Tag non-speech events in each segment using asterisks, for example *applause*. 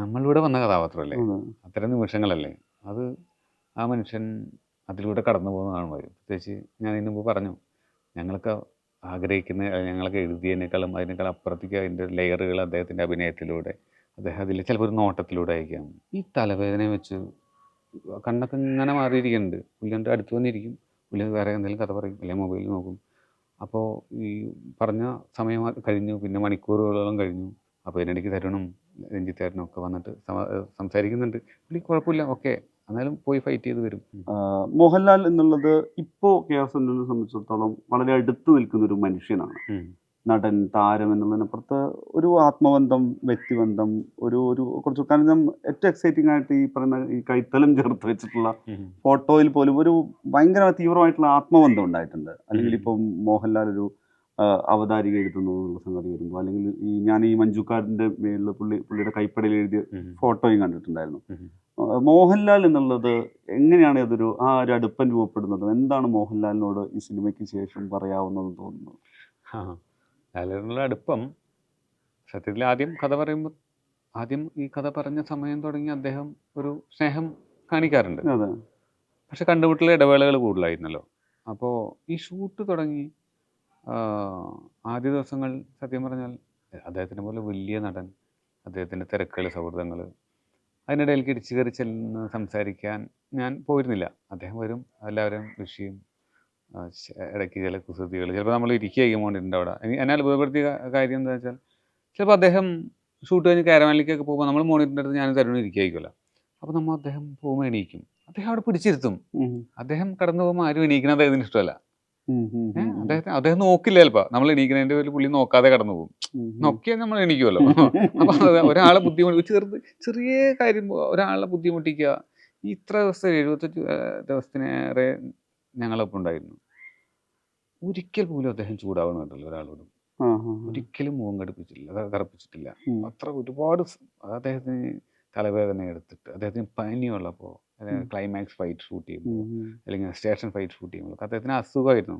നമ്മളിവിടെ വന്ന കഥാപാത്രമല്ലേ? അതെ. അത്തരം നിമിഷങ്ങളല്ലേ? അത് ആ മനുഷ്യൻ അതിലൂടെ കടന്നു പോകുന്നതാണ് വരും. പ്രത്യേകിച്ച് ഞാൻ ഇതിനു മുമ്പ് പറഞ്ഞു ഞങ്ങളൊക്കെ ആഗ്രഹിക്കുന്ന ഞങ്ങൾക്ക് ഞങ്ങളൊക്കെ എഴുതിയതിനേക്കാളും അതിനേക്കാൾ അപ്പുറത്തേക്ക് അതിന്റെ ലെയറുകൾ അദ്ദേഹത്തിന്റെ അഭിനയത്തിലൂടെ അദ്ദേഹം അതിൽ ചിലപ്പോൾ ഒരു നോട്ടത്തിലൂടെ അയക്കാം ഈ തലവേദന വെച്ച് കണ്ണൊക്കെ ഇങ്ങനെ മാറിയിരിക്കുന്നുണ്ട്. പുള്ളി എന്റെ അടുത്ത് വന്നിരിക്കും. പുള്ളി വേറെ എന്തെങ്കിലും കഥ പറയും. അല്ലെങ്കിൽ മൊബൈൽ നോക്കും. അപ്പോൾ ഈ പറഞ്ഞ സമയം കഴിഞ്ഞു. പിന്നെ മണിക്കൂറുകളോളം കഴിഞ്ഞു. അപ്പോൾ ഇതിനിടയ്ക്ക് തരുണും രഞ്ജിത്തേട്ടനും ഒക്കെ വന്നിട്ട് സംസാരിക്കുന്നുണ്ട്. പുള്ളി കുഴപ്പമില്ല ഓക്കെ. എന്നാലും പോയി ഫൈറ്റ് ചെയ്ത് വരും. മോഹൻലാൽ എന്നുള്ളത് ഇപ്പോ കെ ആർ എന്നെ സംബന്ധിച്ചിടത്തോളം വളരെ അടുത്ത് നിൽക്കുന്ന ഒരു മനുഷ്യനാണ്. നടൻ താരം എന്നുള്ളതിനപ്പുറത്ത് ഒരു ആത്മബന്ധം വ്യക്തിബന്ധം ഒരു ഒരു കുറച്ച് കാരണം ഏറ്റവും എക്സൈറ്റിംഗ് ആയിട്ട് ഈ പറയുന്ന ഈ കൈത്തലം ചേർത്ത് വെച്ചിട്ടുള്ള ഫോട്ടോയിൽ പോലും ഒരു ഭയങ്കര തീവ്രമായിട്ടുള്ള ആത്മബന്ധം ഉണ്ടായിട്ടുണ്ട്. അല്ലെങ്കിൽ. ഇപ്പം മോഹൻലാൽ ഒരു അവതാരിക എഴുതുന്നു എന്നുള്ള സംഗതി വരുമ്പോൾ അല്ലെങ്കിൽ ഈ ഞാൻ ഈ മഞ്ജുക്കാടിന്റെ മേളിൽ പുള്ളി പുള്ളിയുടെ കൈപ്പടയിൽ എഴുതിയ ഫോട്ടോയും കണ്ടിട്ടുണ്ടായിരുന്നു. മോഹൻലാൽ എന്നുള്ളത് എങ്ങനെയാണ് അതൊരു ആ ഒരു അടുപ്പം രൂപപ്പെടുന്നത്? എന്താണ് മോഹൻലാലിനോട് ഈ സിനിമയ്ക്ക് ശേഷം പറയാവുന്നതെന്ന് തോന്നുന്നു ആ ലാലേട്ടനുള്ള അടുപ്പം. സത്യത്തിൽ ആദ്യം കഥ പറയുമ്പോൾ ആദ്യം ഈ കഥ പറഞ്ഞ സമയം തുടങ്ങി അദ്ദേഹം ഒരു സ്നേഹം കാണിക്കാറുണ്ട്. പക്ഷെ കണ്ടുമുട്ടൽ ഇടവേളകൾ കൂടുതലായിരുന്നല്ലോ. അപ്പോൾ ഈ ഷൂട്ട് തുടങ്ങി ആദ്യ ദിവസങ്ങൾ സത്യം പറഞ്ഞാൽ അദ്ദേഹത്തിനെ പോലെ വലിയ നടൻ അദ്ദേഹത്തിന്റെ തിരക്കുകൾ സൗഹൃദങ്ങൾ അതിനിടയിൽ ഇടിച്ചു കയറി ചെല്ലുന്ന സംസാരിക്കാൻ ഞാൻ പോയിരുന്നില്ല. അദ്ദേഹം വരും എല്ലാവരും വിഷയം ഇടയ്ക്ക് ചില കുസൃതികൾ. ചിലപ്പോൾ നമ്മൾ ഇരിക്കുകയും കൊണ്ടിട്ടുണ്ട് അവിടെ. എനി- എന്നെ അത്ഭുതപ്പെടുത്തിയ കാര്യം എന്താ വെച്ചാൽ ചിലപ്പോൾ അദ്ദേഹം ഷൂട്ട് കഴിഞ്ഞ് കാരവാനിലേക്കൊക്കെ പോകുമ്പോൾ നമ്മൾ മോണിറ്ററിന്റെ അടുത്ത് ഞാൻ തരുණ ഇരിക്കുകയായിരിക്കുമല്ലോ അപ്പോൾ നമ്മൾ അദ്ദേഹം പോകുമ്പോൾ എണീക്കും. അദ്ദേഹം അവിടെ പിടിച്ചിരുത്തും. അദ്ദേഹം കടന്നു പോകുമ്പോൾ ആരും എണീക്കുന്നത് അദ്ദേഹത്തിന് ഇഷ്ടമല്ല. അദ്ദേഹത്തിന് അദ്ദേഹം നോക്കില്ല ചിലപ്പോ? നമ്മൾ എണീക്കുന്നതിന്റെ പേരിൽ പുള്ളി നോക്കാതെ കടന്നു പോകും. നോക്കിയാൽ നമ്മൾ എണീക്കുമല്ലോ *laughs* അപ്പൊ ഒരാളെ ബുദ്ധിമുട്ടി ചെറുത് ചെറിയ കാര്യം ഒരാളെ ബുദ്ധിമുട്ടിക്കുക. ഇത്ര ദിവസം എഴുപത്തഞ്ച് ദിവസത്തിനേറെ ഞങ്ങളൊപ്പം ഉണ്ടായിരുന്നു. ഒരിക്കൽ പോലും അദ്ദേഹം ചൂടാവണമല്ലോ ഒരാളോടും. ഒരിക്കലും മുഖം കടുപ്പിച്ചിട്ടില്ല കറുപ്പിച്ചിട്ടില്ല അത്ര ഒരുപാട് അദ്ദേഹത്തിന് തലവേദന എടുത്തിട്ട് അദ്ദേഹത്തിന് പനിയുള്ളപ്പോ ഉം. ക്ലൈമാക്സ് ഫൈറ്റ് ഷൂട്ട് ചെയ്യുമ്പോൾ അല്ലെങ്കിൽ സ്റ്റേഷൻ ഫൈറ്റ് ഷൂട്ട് ചെയ്യുമ്പോൾ അദ്ദേഹത്തിന് അസുഖമായിരുന്നു.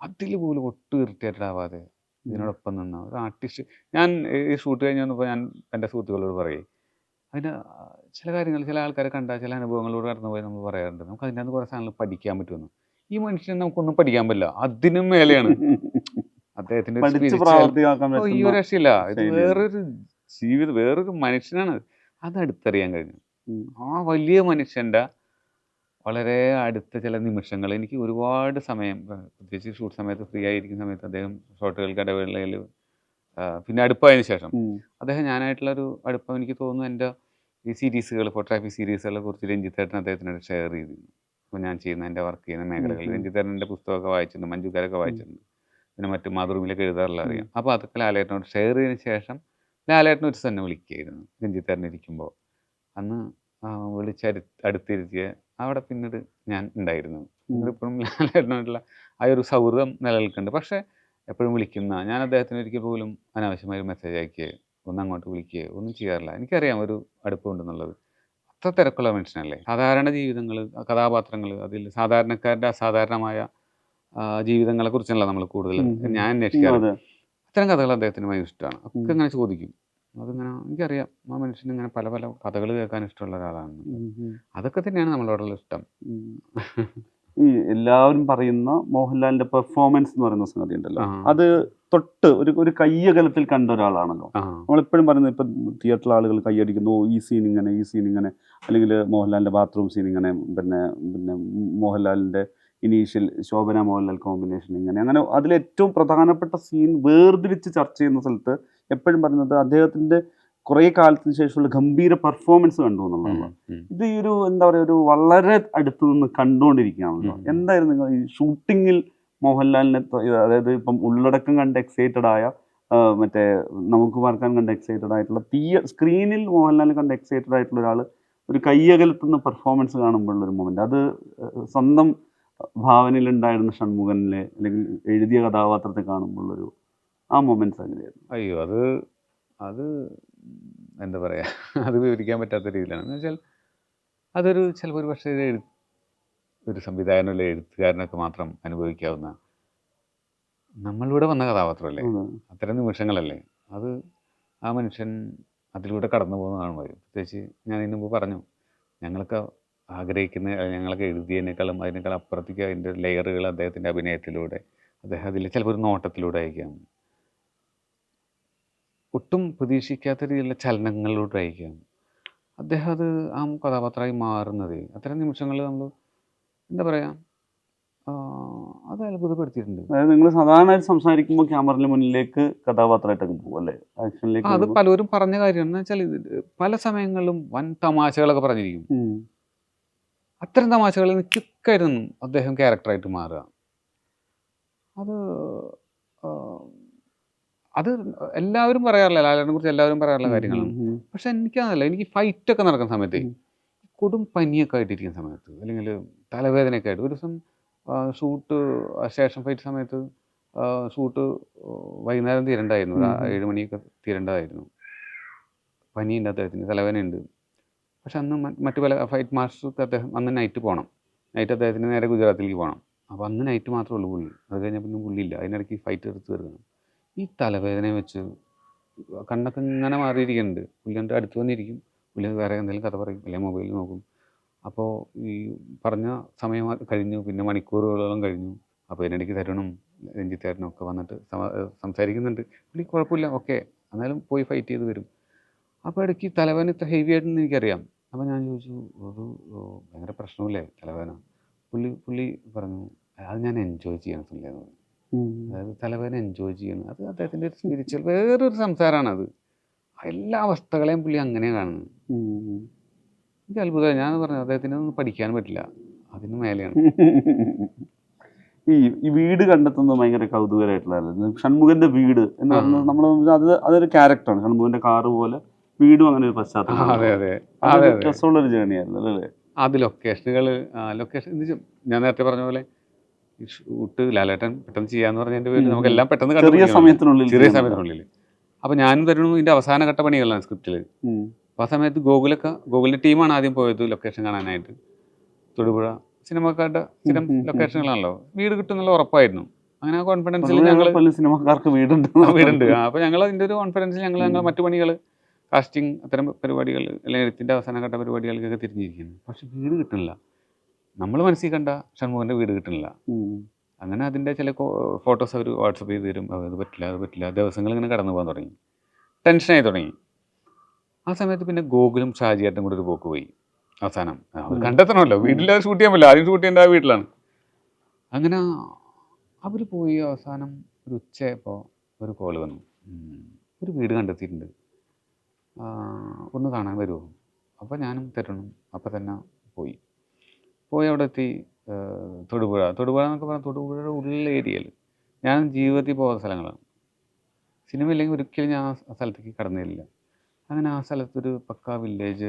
അതിൽ പോലും ഒട്ടും ഇറിറ്റേറ്റഡ് ആവാതെ ഇതിനോടൊപ്പം നിന്ന ഒരു ആർട്ടിസ്റ്റ് ഞാൻ ഈ ഷൂട്ട് കഴിഞ്ഞ് വന്നപ്പോൾ ഞാൻ എന്റെ സുഹൃത്തുക്കളോട് പറയും അതിന് ചില കാര്യങ്ങൾ ചില ആൾക്കാരെ കണ്ട ചില അനുഭവങ്ങളോട് കടന്നു പോയി നമ്മൾ പറയാറുണ്ട്. നമുക്ക് അതിന്റെ അകത്ത് കുറേ സാധനങ്ങൾ പഠിക്കാൻ പറ്റുമെന്ന്. ഈ മനുഷ്യനെ നമുക്കൊന്നും പഠിക്കാൻ പറ്റില്ല. അതിനും മേലെയാണ്. *laughs* ഓ, ഈ ഒരു രക്ഷയില്ല. ഇത് വേറൊരു ജീവിതം വേറൊരു മനുഷ്യനാണ് അത് അടുത്തറിയാൻ കഴിഞ്ഞു. ആ വലിയ മനുഷ്യന്റെ വളരെ അടുത്ത ചില നിമിഷങ്ങൾ. എനിക്ക് ഒരുപാട് സമയം പ്രത്യേകിച്ച് ഷൂട്ട് സമയത്ത് ഫ്രീ ആയിരിക്കുന്ന സമയത്ത് അദ്ദേഹം ഷോട്ടുകൾക്ക് ഇടവേളയിൽ പിന്നെ അടുപ്പായതിനു ശേഷം. അദ്ദേഹം ഞാനായിട്ടുള്ള ഒരു അടുപ്പം എനിക്ക് തോന്നുന്നു എന്റെ ഈ സീരീസുകൾ ഫോട്ടോഗ്രാഫി സീരീസുകളെ കുറിച്ച് രഞ്ജിത്തേട്ടൻ അദ്ദേഹത്തിനോട് ഷെയർ ചെയ്തിരുന്നു. അപ്പോൾ ഞാൻ ചെയ്യുന്ന എന്റെ വർക്ക് ചെയ്യുന്ന മേഖലകളിൽ. രഞ്ജിത്തേട്ടന്റെ പുസ്തകമൊക്കെ വായിച്ചിട്ടുണ്ട് മഞ്ജുക്കാരൊക്കെ വായിച്ചിട്ടുണ്ട്. പിന്നെ മറ്റു മാതൃഭൂമിയിലൊക്കെ എഴുതാറുള്ള അറിയാം. അപ്പോൾ അതൊക്കെ ലാലേട്ടനോട് ഷെയർ ചെയ്തതിന് ശേഷം ലാലേട്ടൻ ഒരു തന്നെ വിളിക്കുകയായിരുന്നു. രഞ്ജിത്തേട്ടൻ ഇരിക്കുമ്പോൾ അന്ന് വിളിച്ച് വിളിച്ചരി അടുത്തിരുത്തിയ അവിടെ പിന്നീട് ഞാൻ ഉണ്ടായിരുന്നു. ഇപ്പോഴും ലാലേട്ടനായിട്ടുള്ള ആ ഒരു സൗഹൃദം നിലനിൽക്കുന്നുണ്ട്. പക്ഷേ എപ്പോഴും വിളിക്കുന്ന ഞാൻ അദ്ദേഹത്തിന് ഒരിക്കൽ പോലും അനാവശ്യമായ ഒരു മെസ്സേജ് അയക്കുകയോ ഒന്ന് അങ്ങോട്ട് വിളിക്കുകയോ ഒന്നും ചെയ്യാറില്ല. എനിക്കറിയാം ഒരു അടുപ്പമുണ്ടെന്നുള്ളത് അത്ര തിരക്കുള്ള മനുഷ്യനല്ലേ? സാധാരണ ജീവിതങ്ങൾ കഥാപാത്രങ്ങൾ അതിൽ സാധാരണക്കാരുടെ അസാധാരണമായ ജീവിതങ്ങളെ കുറിച്ചല്ല നമ്മൾ കൂടുതൽ. ഞാൻ അന്വേഷിക്കാറ്? അതെ. അത്തരം കഥകൾ അദ്ദേഹത്തിന് ഭയങ്കര ഇഷ്ടമാണ്. ഒക്കെ അങ്ങനെ ഇങ്ങനെ ചോദിക്കും. അതിങ്ങനെ എനിക്കറിയാം. ആ മനുഷ്യൻ ഇങ്ങനെ പല പല കഥകൾ കേൾക്കാൻ ഇഷ്ടമുള്ള ഒരാളാണ്. അതൊക്കെ തന്നെയാണ് നമ്മളോടുള്ള ഇഷ്ടം. *laughs* ഈ എല്ലാവരും പറയുന്ന മോഹൻലാലിന്റെ പെർഫോമൻസ് എന്ന് പറയുന്ന സംഗതി ഉണ്ടല്ലോ. അത് തൊട്ട് ഒരു ഒരു കയ്യകലത്തിൽ കണ്ട ഒരാളാണല്ലോ. നമ്മളെപ്പോഴും പറയുന്നത് ഇപ്പം തിയേറ്ററിൽ ആളുകൾ കൈയടിക്കുന്നു "ഓ, ഈ സീൻ ഇങ്ങനെ ഈ സീൻ ഇങ്ങനെ. അല്ലെങ്കിൽ മോഹൻലാലിന്റെ ബാത്റൂം സീൻ ഇങ്ങനെ പിന്നെ പിന്നെ മോഹൻലാലിന്റെ ഇനീഷ്യൽ ശോഭന മോഹൻലാൽ കോമ്പിനേഷൻ ഇങ്ങനെ. അങ്ങനെ അതിലേറ്റവും പ്രധാനപ്പെട്ട സീൻ വേർതിരിച്ച് ചർച്ച ചെയ്യുന്ന സ്ഥലത്ത് എപ്പോഴും പറയുന്നത് അദ്ദേഹത്തിന്റെ കുറേ കാലത്തിന് ശേഷമുള്ള ഗംഭീര പെർഫോമൻസ് കണ്ടു എന്നുള്ളതാണ്. ഇത് ഈ ഒരു എന്താ പറയുക ഒരു വളരെ അടുത്ത് നിന്ന് കണ്ടുകൊണ്ടിരിക്കുകയാണല്ലോ. എന്തായിരുന്നു നിങ്ങൾ ഈ ഷൂട്ടിങ്ങിൽ മോഹൻലാലിനെ അതായത് ഇപ്പം ഉള്ളടക്കം കണ്ട് എക്സൈറ്റഡ് ആയ മറ്റേ നമുക്ക് മറക്കാൻ കണ്ട് എക്സൈറ്റഡ് ആയിട്ടുള്ള തീയ സ്ക്രീനിൽ മോഹൻലാലിനെ കണ്ട് എക്സൈറ്റഡ് ആയിട്ടുള്ള ഒരാൾ ഒരു കയ്യകലത്തുന്ന പെർഫോമൻസ് കാണുമ്പോഴുള്ള ഒരു മൊമെന്റ് അത് സ്വന്തം ഭാവനയിലുണ്ടായിരുന്ന ഷൺമുഖനിലെ അല്ലെങ്കിൽ എഴുതിയ കഥാപാത്രത്തെ കാണുമ്പോഴുള്ളൊരു ആ മൊമെന്റ്സ് അങ്ങനെയായിരുന്നു അയ്യോ അത് അത് എന്താ പറയുക *laughs* അത് വിവരിക്കാൻ പറ്റാത്ത രീതിയിലാണ്. എന്ന് വെച്ചാൽ അതൊരു ചിലപ്പോൾ ഒരു പക്ഷേ ഒരു എഴു ഒരു സംവിധായകനോ അല്ലെങ്കിൽ എഴുത്തുകാരനൊക്കെ മാത്രം അനുഭവിക്കാവുന്ന നമ്മളിവിടെ വന്ന കഥാപാത്രമല്ലേ? അതെ. അത്തരം നിമിഷങ്ങളല്ലേ? അത് ആ മനുഷ്യൻ അതിലൂടെ കടന്നു പോകുന്നതാണ് വരും പ്രത്യേകിച്ച് ഞാൻ ഇതിനു മുമ്പ് പറഞ്ഞു ഞങ്ങളൊക്കെ ആഗ്രഹിക്കുന്ന ഞങ്ങളൊക്കെ എഴുതിയതിനേക്കാളും അതിനേക്കാൾ അപ്പുറത്തേക്ക് അതിന്റെ ലെയറുകൾ അദ്ദേഹത്തിന്റെ അഭിനയത്തിലൂടെ അദ്ദേഹം അതിൽ ചിലപ്പോൾ ഒരു നോട്ടത്തിലൂടെ ആയിരിക്കാം. ഒട്ടും പ്രതീക്ഷിക്കാത്ത രീതിയിലുള്ള ചലനങ്ങളിലൂടെ അയക്കുകയാണ് അദ്ദേഹം അത് ആ കഥാപാത്രമായി മാറുന്നത്. അത്തരം നിമിഷങ്ങൾ നമ്മൾ എന്താ പറയുക അത് അത്ഭുതപ്പെടുത്തിയിട്ടുണ്ട്. അതായത് നിങ്ങൾ സാധാരണ സംസാരിക്കുമ്പോൾ ക്യാമറയുടെ മുന്നിലേക്ക് കഥാപാത്രമായിട്ടൊക്കെ പോകും അല്ലേ? ആക്ഷനിലേക്ക് അത് പലരും പറഞ്ഞ കാര്യമാണ്. എന്ന് വെച്ചാൽ പല സമയങ്ങളിലും വൻ തമാശകളൊക്കെ പറഞ്ഞിരിക്കും. അത്തരം തമാശകളിൽ നിന്ന് അദ്ദേഹം ക്യാരക്ടറായിട്ട് മാറുക. അത് അത് എല്ലാവരും പറയാറില്ല ലാലേട്ടനെ കുറിച്ച് എല്ലാവരും പറയാറുള്ള കാര്യങ്ങളാണ്. പക്ഷെ എനിക്കതല്ല എനിക്ക് ഫൈറ്റ് ഒക്കെ നടക്കുന്ന സമയത്ത്. കൊടും പനിയൊക്കെ ആയിട്ടിരിക്കുന്ന സമയത്ത് അല്ലെങ്കിൽ തലവേദനയൊക്കെ ആയിട്ട്. ഒരു ദിവസം ഷൂട്ട് ശേഷം ഫൈറ്റ് സമയത്ത് ഷൂട്ട് വൈകുന്നേരം തീരണ്ടായിരുന്നു. ഏഴ് മണിയൊക്കെ തീരേണ്ടതായിരുന്നു പനിയുണ്ട് അദ്ദേഹത്തിന് തലവേദനയുണ്ട്. പക്ഷെ അന്ന് മറ്റു പല ഫൈറ്റ് മാസ്റ്റർക്ക് അദ്ദേഹം അന്ന് നൈറ്റ് പോകണം നൈറ്റ് അദ്ദേഹത്തിന് നേരെ ഗുജറാത്തിലേക്ക് പോകണം അപ്പോൾ അന്ന് നൈറ്റ് മാത്രമേ ഉള്ളൂ പുള്ളി. അത് കഴിഞ്ഞാൽ പിന്നെ പുള്ളിയില്ല. അതിനിടയ്ക്ക് ഫൈറ്റ് എടുത്ത് തീർക്കണം. ഈ തലവേദന വെച്ച് കണ്ണൊക്കെ ഇങ്ങനെ മാറിയിരിക്കുന്നുണ്ട്. പുള്ളി എന്റെ അടുത്ത് വന്നിരിക്കും. പുള്ളി വേറെ എന്തെങ്കിലും കഥ പറയും. അല്ലെങ്കിൽ മൊബൈലിൽ നോക്കും. അപ്പോൾ ഈ പറഞ്ഞ സമയം കഴിഞ്ഞു. പിന്നെ മണിക്കൂറുകളോളം കഴിഞ്ഞു. അപ്പോൾ ഇതിനിടയ്ക്ക് തരുണും രഞ്ജിത്ത് തരുണും ഒക്കെ വന്നിട്ട് സംസാരിക്കുന്നുണ്ട്. പുള്ളി കുഴപ്പമില്ല. ഓക്കെ. എന്നാലും പോയി ഫൈറ്റ് ചെയ്ത് വരും. അപ്പോൾ ഇടയ്ക്ക് തലവേദന ഇത്ര ഹെവി ആയിട്ടെന്ന് എനിക്കറിയാം. അപ്പോൾ ഞാൻ ചോദിച്ചു അത് ഭയങ്കര പ്രശ്നമില്ലേ തലവേദന? പുള്ളി പുള്ളി പറഞ്ഞു അത് ഞാൻ എൻജോയ് ചെയ്യണം പുള്ളി പറഞ്ഞു. അതായത് തലവേദന എൻജോയ് ചെയ്യുന്നു അത് അദ്ദേഹത്തിന്റെ ഒരു സ്പിരിച്വൽ വേറൊരു സംസാരമാണ് അത് എല്ലാ അവസ്ഥകളെയും പുള്ളി അങ്ങനെ കാണുന്നത്. എനിക്ക് അത്ഭുതമായി ഞാൻ പറഞ്ഞു അദ്ദേഹത്തിന് ഒന്നും പഠിക്കാൻ പറ്റില്ല. അതിന് മേലെയാണ്. *laughs* ഈ ഈ വീട് കണ്ടെത്തുന്നത് ഭയങ്കര കൗതുകരമായിട്ടുള്ള ഷൺമുഖന്റെ വീട് എന്ന്. പറയുന്നത് നമ്മൾ അത് അതൊരു ക്യാരക്ടറാണ് ഷൺമുഖന്റെ കാറ് പോലെ വീടും അങ്ങനെ ഒരു പശ്ചാത്തലം അതെ അതെ അതെ. അതൊരു അതെ രസമുള്ള ഒരു ജേണി ആയിരുന്നു അല്ലേ? അത് ലൊക്കേഷനുകൾ ലൊക്കേഷൻ ഞാൻ നേരത്തെ പറഞ്ഞ പോലെ ഷൂട്ട് ലാലേട്ടൻ പെട്ടെന്ന് ചെയ്യാന്ന് പറഞ്ഞതിന്റെ പേരിൽ നമുക്കെല്ലാം നമുക്ക് എല്ലാം പെട്ടെന്ന് ചെറിയ സമയത്തിനുള്ളിൽ ചെറിയ സമയത്തിനുള്ളിൽ. അപ്പൊ ഞാനും തരുന്നു ഇതിന്റെ അവസാന ഘട്ട പണികളാണ് സ്ക്രിപ്റ്റിൽ അപ്പൊ അപ്പോൾ ആ സമയത്ത് ഗോകുലൊക്കെ ഗോകുലിന്റെ ടീമാണ് ആദ്യം പോയത് ലൊക്കേഷൻ കാണാനായിട്ട്. തൊടുപുഴ സിനിമക്കാരുടെ സ്ഥിരം. ലൊക്കേഷനുകളാണല്ലോ. വീട് കിട്ടുന്നുള്ള ഉറപ്പായിരുന്നു. അങ്ങനെ ആ കോൺഫിഡൻസിൽ ഞങ്ങൾ സിനിമക്കാർക്ക് വീടുണ്ട്. വീടുണ്ട്. അപ്പോൾ ഞങ്ങൾ അതിന്റെ ഒരു കോൺഫിഡൻസിൽ ഞങ്ങൾ ഞങ്ങൾ മറ്റു പണികൾ കാസ്റ്റിംഗ് അത്തരം പരിപാടികൾ അല്ലെങ്കിൽ എഴുത്തിന്റെ അവസാന ഘട്ട പരിപാടികൾക്കൊക്കെ തിരിഞ്ഞിരിക്കുന്നു. പക്ഷെ വീട് കിട്ടുന്നില്ല. നമ്മൾ മനസ്സിൽ കണ്ട ഷൺമുഖന്റെ വീട് കിട്ടുന്നില്ല. അങ്ങനെ അതിന്റെ ചില ഫോട്ടോസ് അവർ വാട്സപ്പ് ചെയ്ത് തരും. അത് പറ്റില്ല അത് പറ്റില്ല. ദിവസങ്ങൾ ഇങ്ങനെ കടന്നു പോകാൻ തുടങ്ങി. ടെൻഷനായി തുടങ്ങി. ആ സമയത്ത് പിന്നെ ഗോകുലും ഷാജിയായിട്ടും കൂടെ ഒരു പോക്ക് പോയി. അവസാനം. അവർ ഉം. കണ്ടെത്തണമല്ലോ. വീട്ടിൽ അത് ഷൂട്ട് ചെയ്യാൻ പറ്റില്ല. ആദ്യം ഷൂട്ട് ചെയ്യേണ്ട ആ വീട്ടിലാണ്. അങ്ങനെ അവർ പോയി. അവസാനം ഒരു ഉച്ചയപ്പോൾ ഒരു കോൾ വന്നു. ഒരു വീട് കണ്ടെത്തിയിട്ടുണ്ട്. ഒന്ന് കാണാൻ വരുമോ അപ്പോൾ ഞാനും തരണം അപ്പം തന്നെ പോയി. പോയി അവിടെ എത്തി തൊടുപുഴ. തൊടുപുഴ എന്നൊക്കെ പറഞ്ഞാൽ തൊടുപുഴയുടെ ഉള്ള ഏരിയയിൽ ഞാൻ ജീവിതത്തിൽ പോകുന്ന സ്ഥലങ്ങളാണ്. സിനിമ ഇല്ലെങ്കിൽ ഒരിക്കലും ഞാൻ ആ സ്ഥലത്തേക്ക് കടന്നില്ല അങ്ങനെ ആ സ്ഥലത്തൊരു പക്ക വില്ലേജ്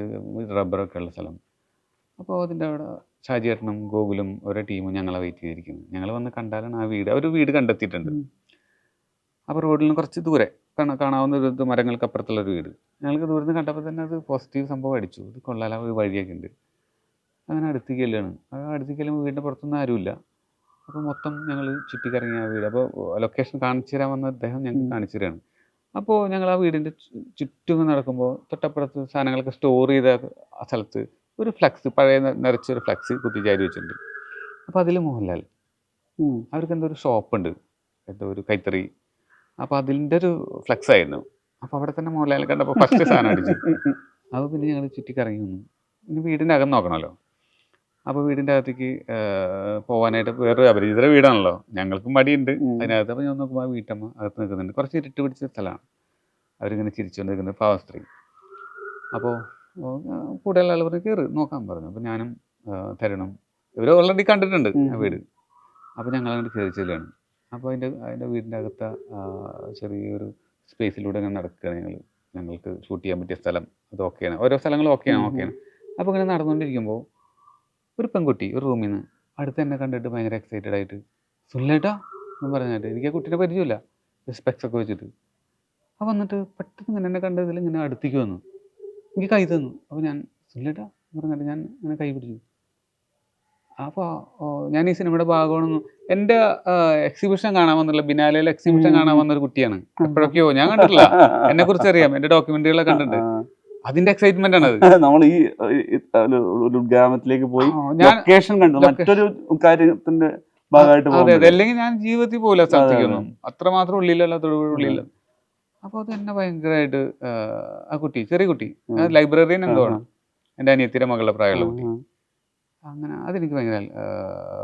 റബ്ബറൊക്കെ ഉള്ള സ്ഥലം. അപ്പോൾ അതിന്റെ അവിടെ ഷാജിയേട്ടനും ഗോകുലും ഓരോ ടീമും ഞങ്ങളെ വെയിറ്റ് ചെയ്തിരിക്കുന്നു. ഞങ്ങൾ വന്ന് കണ്ടാലാണ് ആ വീട് അവർ വീട് കണ്ടെത്തിയിട്ടുണ്ട്. അപ്പോൾ റോഡിൽ നിന്ന് കുറച്ച് ദൂരെ കാണാ- കാണാവുന്ന ഒരു മരങ്ങൾക്കപ്പുറത്തുള്ള മരങ്ങൾക്ക് അപ്പുറത്തുള്ള ഒരു വീട്. ഞങ്ങൾക്ക് ദൂരെ നിന്ന് കണ്ടപ്പോൾ തന്നെ അത് പോസിറ്റീവ് സംഭവം അടിച്ചു. ഇത് കൊള്ളാല ഒരു വഴിയൊക്കെ ഉണ്ട്. അങ്ങനെ അടുത്തേക്ക് ചെല്ലുകയാണ് ആ അടുത്തേക്ക് ചെല്ലുമ്പോൾ വീടിന്റെ പുറത്തൊന്നും ആരുമില്ല. അപ്പോൾ മൊത്തം ഞങ്ങൾ ചുറ്റിക്കറങ്ങി ആ വീട്. അപ്പോൾ ലൊക്കേഷൻ കാണിച്ചു തരാൻ വന്ന അദ്ദേഹം ഞങ്ങൾക്ക് കാണിച്ചു തരാണ്. അപ്പോൾ ഞങ്ങൾ ആ വീടിന്റെ ചുറ്റും നടക്കുമ്പോൾ തൊട്ടപ്പുറത്ത് സാധനങ്ങളൊക്കെ സ്റ്റോർ ചെയ്ത ആ സ്ഥലത്ത് ഒരു ഫ്ലക്സ് പഴയ നിറച്ചൊരു ഫ്ലക്സ് കുത്തിച്ചാരി വെച്ചിട്ടുണ്ട്. അപ്പോൾ അതിൽ മോഹൻലാൽ. അവർക്ക് എന്തോ ഒരു ഷോപ്പുണ്ട് എന്തോ ഒരു കൈത്തറി. അപ്പോൾ അതിന്റെ ഒരു ഫ്ലക്സ് ആയിരുന്നു. അപ്പോൾ അവിടെ തന്നെ മോഹൻലാൽ കണ്ടപ്പോൾ ഫസ്റ്റ് സാധനം അടിച്ചു. *laughs* അപ്പോൾ പിന്നെ ഞങ്ങൾ ചുറ്റിക്കറങ്ങി വന്നു പിന്നെ വീടിന്റെ അകം നോക്കണമല്ലോ അപ്പോൾ വീടിന്റെ അകത്തേക്ക് പോവാനായിട്ട് പോകാനായിട്ട് വേറൊരു അപരിചിതര വീടാണല്ലോ. ഞങ്ങൾക്കും മടിയുണ്ട്. അതിനകത്ത് അപ്പോൾ ഞാൻ നോക്കുമ്പോൾ ആ വീട്ടമ്മ അകത്ത് നിൽക്കുന്നുണ്ട്. കുറച്ച് ഇരുട്ട് പിടിച്ച സ്ഥലമാണ്. അവരിങ്ങനെ ചിരിച്ചുകൊണ്ട് നിൽക്കുന്നത് പാവ സ്ത്രീ അപ്പോൾ കൂടുതൽ ആൾ പറഞ്ഞു കയറി നോക്കാൻ പറഞ്ഞു. അപ്പോൾ ഞാനും തരണം ഇവർ ഓൾറെഡി കണ്ടിട്ടുണ്ട് ആ വീട്. അപ്പോൾ ഞങ്ങൾ അങ്ങോട്ട് കയറി ചെല്ലുകയാണ് അപ്പോൾ അതിന്റെ അതിന്റെ വീടിന്റെ അകത്ത ചെറിയൊരു സ്പേസിലൂടെ ഇങ്ങനെ നടക്കുകയാണ് ഞങ്ങൾ ഞങ്ങൾക്ക് ഷൂട്ട് ചെയ്യാൻ പറ്റിയ സ്ഥലം. അത് ഓക്കെയാണ് ഓരോ സ്ഥലങ്ങളും ഓക്കെയാണ്. ഓക്കെയാണ് അപ്പോൾ ഇങ്ങനെ നടന്നുകൊണ്ടിരിക്കുമ്പോൾ ഒരു പെൺകുട്ടി ഒരു റൂമിൽ നിന്ന് അടുത്ത് എന്നെ കണ്ടിട്ട് ഭയങ്കര എക്സൈറ്റഡ് ആയിട്ട്. സുല്ലേട്ടാ എന്ന് പറഞ്ഞിട്ട് എനിക്ക് ആ കുട്ടീനെ പരിചയമില്ല. സ്പെക്സ് ഒക്കെ വെച്ചിട്ട്. അപ്പോൾ വന്നിട്ട് പെട്ടെന്ന് ഇങ്ങനെ എന്നെ കണ്ടതിൽ ഇങ്ങനെ അടുത്തേക്ക് വന്നു. എനിക്ക് കൈ തന്നു. അപ്പോൾ ഞാൻ സുല്ലേട്ടാ എന്ന് പറഞ്ഞിട്ട് ഞാൻ ഇങ്ങനെ കൈ പിടിച്ചു. അപ്പോൾ ഞാൻ ഈ സിനിമയുടെ ഭാഗമാണെന്ന് എന്റെ എക്സിബിഷൻ കാണാൻ വന്നുള്ള ബിനാലയിൽ എക്സിബിഷൻ കാണാൻ വന്ന ഒരു കുട്ടിയാണ്. എപ്പോഴൊക്കെയോ ഞാൻ കണ്ടിട്ടില്ല. എന്നെ കുറിച്ച് അറിയാം. എന്റെ ഡോക്യുമെന്ററികളൊക്കെ കണ്ടിട്ടുണ്ട് അതിന്റെ എക്സൈറ്റ്മെന്റ് ആണ് *laughs* നമ്മൾ ഈ ഒരു ഗ്രാമത്തിലേക്ക് പോയി ലൊക്കേഷൻ കണ്ടു. മറ്റൊരു കാര്യത്തിന്റെ ഭാഗമായിട്ട് അതെ അതെ. അല്ലെങ്കിൽ ഞാൻ ജീവിതത്തിൽ പോകില്ല സ്ഥലത്തേക്കൊന്നും അതെ. അത്രമാത്രം ഉള്ളിലല്ല തൊടുപുഴ അപ്പോൾ അത് എന്നെ ഭയങ്കരമായിട്ട് ആ കുട്ടി ചെറിയ കുട്ടി. ലൈബ്രറിയൻ എന്തോ ആണ്. എന്റെ അനിയത്തിയുടെ മകളുടെ പ്രായമുള്ള കുട്ടി. അങ്ങനെ അതെനിക്ക് ഭയങ്കര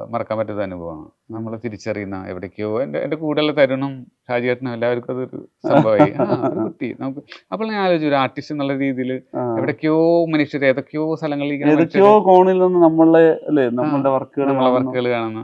മറക്കാൻ പറ്റാത്ത അനുഭവമാണ്. നമ്മൾ തിരിച്ചറിയുന്ന എവിടേക്കോ എന്റെ എന്റെ കൂടെയുള്ള തരുണും ഷാജിയേട്ടനും എല്ലാവർക്കും അതൊരു സംഭവമായി. കുട്ടി. നമുക്ക് അപ്പോൾ ഞാൻ ആലോചിച്ചു ഒരു ആർട്ടിസ്റ്റ് എന്നുള്ള രീതിയിൽ. എവിടേക്കോ മനുഷ്യർ ഏതൊക്കെയോ സ്ഥലങ്ങളിൽ ഏതൊക്കെയോ കോണിൽ നിന്ന് നമ്മളെ അല്ലേ നമ്മളുടെ വർക്കുകൾ നമ്മളെ വർക്കുകൾ കാണുന്നു.